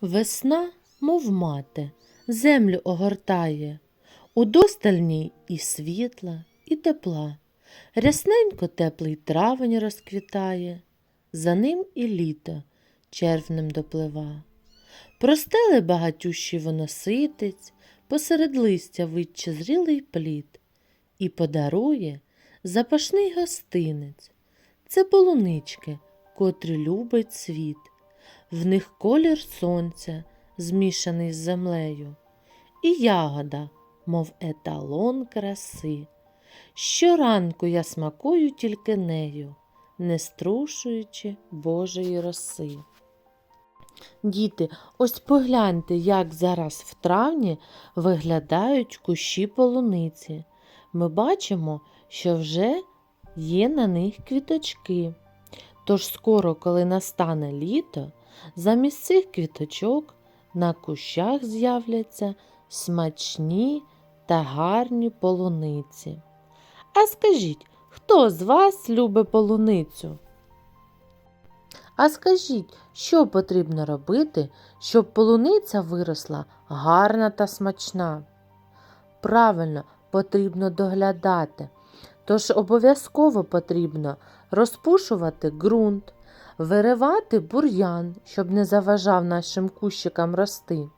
Весна, мов мати, землю огортає, у достальній і світла, і тепла. Рясненько теплий травень розквітає, за ним і літо червнем доплива. Простели багатющий воноситець, посеред листя витче зрілий плід, і подарує запашний гостинець. Це полунички, котрі любить світ. В них колір сонця, змішаний з землею, і ягода, мов еталон краси. Щоранку я смакую тільки нею, не струшуючи Божої роси. Діти, ось погляньте, як зараз в травні виглядають кущі полуниці. Ми бачимо, що вже є на них квіточки. Тож скоро, коли настане літо, замість цих квіточок на кущах з'являться смачні та гарні полуниці. А скажіть, хто з вас любить полуницю? А скажіть, що потрібно робити, щоб полуниця виросла гарна та смачна? Правильно, потрібно доглядати. Тож обов'язково потрібно розпушувати ґрунт, виривати бур'ян, щоб не заважав нашим кущикам рости,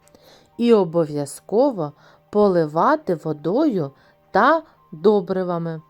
і обов'язково поливати водою та добривами.